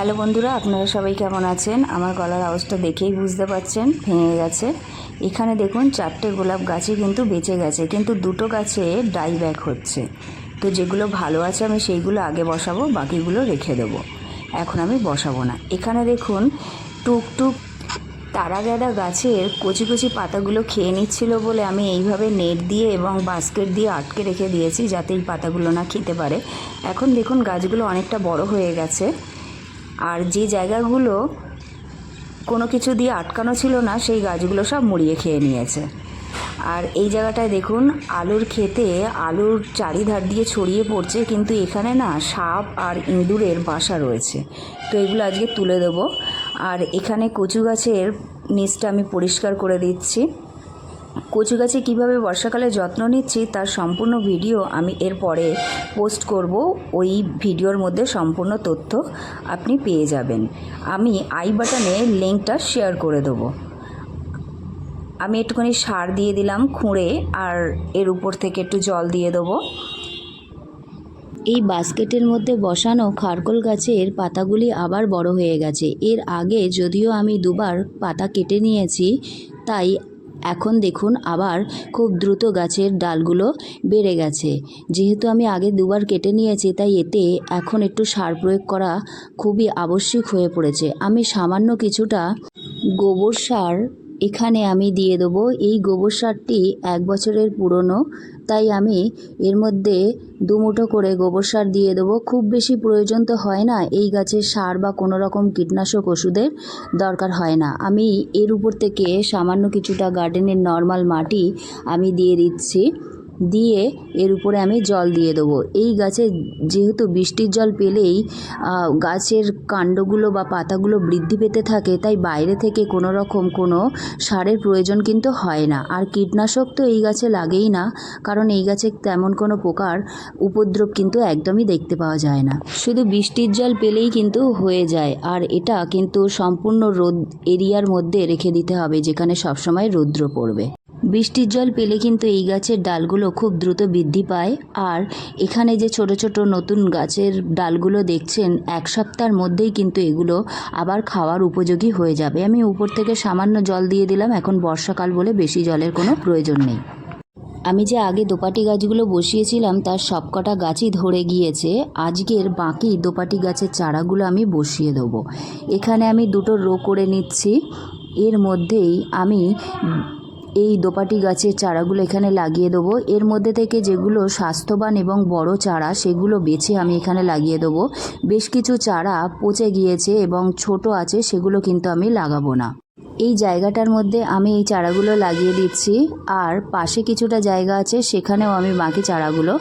Hello বন্ধুরা, আপনারা সবাই কেমন আছেন? আমার গলার আওয়াজটা দেখেই বুঝতে পারছেন, ভেঙে গেছে। এখানে দেখুন, চারটে গোলাপ গাছই কিন্তু বেঁচে গেছে, কিন্তু দুটো গাছে ডাই ব্যাক হচ্ছে। তো যেগুলো ভালো আছে, আমি সেইগুলো আগে বসাবো, বাকিগুলো রেখে দেবো। এখন আমি বসাবো না। এখানে দেখুন, টুকটুক তারা গাঁদা গাছের কচি কচি পাতাগুলো খেয়ে নিচ্ছিল বলে আমি এইভাবে নেট দিয়ে এবং বাস্কেট দিয়ে আটকে রেখে দিয়েছি, যাতে এই পাতাগুলো না খেতে পারে। এখন দেখুন, গাছগুলো অনেকটা বড় হয়ে গেছে। আর যে জায়গাগুলো কোনো কিছু দিয়ে আটকানো ছিল না, সেই গাছগুলো সব মুড়িয়ে খেয়ে নিয়েছে। আর এই জায়গাটায় দেখুন, আলুর খেতে আলুর চারিধার দিয়ে ছড়িয়ে পড়ছে, কিন্তু এখানে না সাপ আর ইঁদুরের বাসা রয়েছে। তো এগুলো আজকে তুলে দেবো। আর এখানে কচু গাছের নিচটা আমি পরিষ্কার করে দিচ্ছি। কচু গাছে কীভাবে বর্ষাকালে যত্ন নিচ্ছি তার সম্পূর্ণ ভিডিও আমি এরপরে পোস্ট করব। ওই ভিডিওর মধ্যে সম্পূর্ণ তথ্য আপনি পেয়ে যাবেন। আমি আই বাটনে লিঙ্কটা শেয়ার করে দেবো। আমি একটুখানি সার দিয়ে দিলাম খুঁড়ে আর এর উপর থেকে একটু জল দিয়ে দেবো। এই বাস্কেটের মধ্যে বসানো খারকোল গাছের পাতাগুলি আবার বড় হয়ে গেছে। এর আগে যদিও আমি দুবার পাতা কেটে নিয়েছি, তাই এখন দেখুন আবার খুব দ্রুত গাছের ডালগুলো বেড়ে গেছে। যেহেতু আমি আগে দুবার কেটে নিয়েছি, তাই এতে এখন একটু সার প্রয়োগ করা খুবই আবশ্যিক হয়ে পড়েছে। আমি সামান্য কিছুটা গোবর সার এখানে আমি দিয়ে দেবো। এই গোবর সারটি এক বছরের পুরনো, তাই আমি এর মধ্যে দুমুঠো করে গোবর সার দিয়ে দেবো। খুব বেশি প্রয়োজন তো হয় না, এই গাছের সার বা কোনো রকম কীটনাশক ওষুধের দরকার হয় না। আমি এর উপর থেকে সামান্য কিছুটা গার্ডেনের নর্মাল মাটি আমি দিয়ে দিচ্ছি। দিয়ে এর উপরে আমি জল দিয়ে দেবো। এই গাছে যেহেতু বৃষ্টির জল পেলেই গাছের কাণ্ডগুলো বা পাতাগুলো বৃদ্ধি পেতে থাকে, তাই বাইরে থেকে কোনো রকম কোনো সারের প্রয়োজন কিন্তু হয় না। আর কীটনাশক তো এই গাছে লাগেই না, কারণ এই গাছে তেমন কোনো পোকার উপদ্রব কিন্তু একদমই দেখতে পাওয়া যায় না। শুধু বৃষ্টির জল পেলেই কিন্তু হয়ে যায়, আর এটা কিন্তু সম্পূর্ণ রোদ এরিয়ার মধ্যে রেখে দিতে হবে, যেখানে সবসময় রৌদ্র পড়বে। বৃষ্টির জল পেলে কিন্তু এই গাছের ডালগুলো খুব দ্রুত বৃদ্ধি পায়। আর এখানে যে ছোট ছোট নতুন গাছের ডালগুলো দেখছেন, এক সপ্তাহের মধ্যেই কিন্তু এগুলো আবার খাওয়ার উপযোগী হয়ে যাবে। আমি উপর থেকে সামান্য জল দিয়ে দিলাম, এখন বর্ষাকাল বলে বেশি জলের কোনো প্রয়োজন নেই। আমি যে আগে দোপাটি গাছগুলো বসিয়েছিলাম, তার সবকটা গাছই ধরে গিয়েছে। আজকের বাকি দোপাটি গাছের চারাগুলো আমি বসিয়ে দেবো। এখানে আমি দুটো রো করে নিচ্ছি। এর মধ্যেই আমি এই দোপাটি গাছের চারাগুলো এখানে লাগিয়ে দেবো। এর মধ্যে থেকে যেগুলো স্বাস্থ্যবান এবং বড় চারা, সেগুলো বেছে আমি এখানে লাগিয়ে দেবো। বেশ কিছু চারা পচে গিয়েছে এবং ছোট আছে, সেগুলো কিন্তু আমি লাগাবো না। এই জায়গাটার মধ্যে আমি এই চারাগুলো লাগিয়ে দিচ্ছি। আর পাশে কিছুটা জায়গা আছে, সেখানেও আমি বাকি চারাগুলো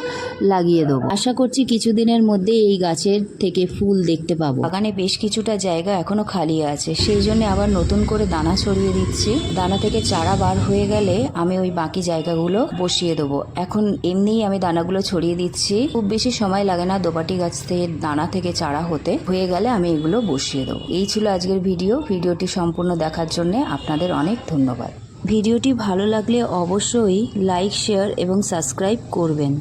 লাগিয়ে দেবো। আশা করছি কিছুদিনের মধ্যে এই গাছের থেকে ফুল দেখতে পাবো। বাগানে বেশ কিছুটা জায়গা এখনও খালি আছে, সেই জন্য আবার নতুন করে দানা ছড়িয়ে দিচ্ছি। দানা থেকে চারা বার হয়ে গেলে আমি ওই বাকি জায়গাগুলো বসিয়ে দেবো। এখন এমনিই আমি দানাগুলো ছড়িয়ে দিচ্ছি। খুব বেশি সময় লাগে না দোপাটি গাছ থেকে দানা থেকে চারা হতে। হয়ে গেলে আমি এগুলো বসিয়ে দেবো। এই ছিল আজকের ভিডিও। ভিডিওটি সম্পূর্ণ দেখার জন্য আপনাদের অনেক ধন্যবাদ। ভিডিওটি ভালো লাগলে অবশ্যই লাইক শেয়ার এবং সাবস্ক্রাইব করবেন।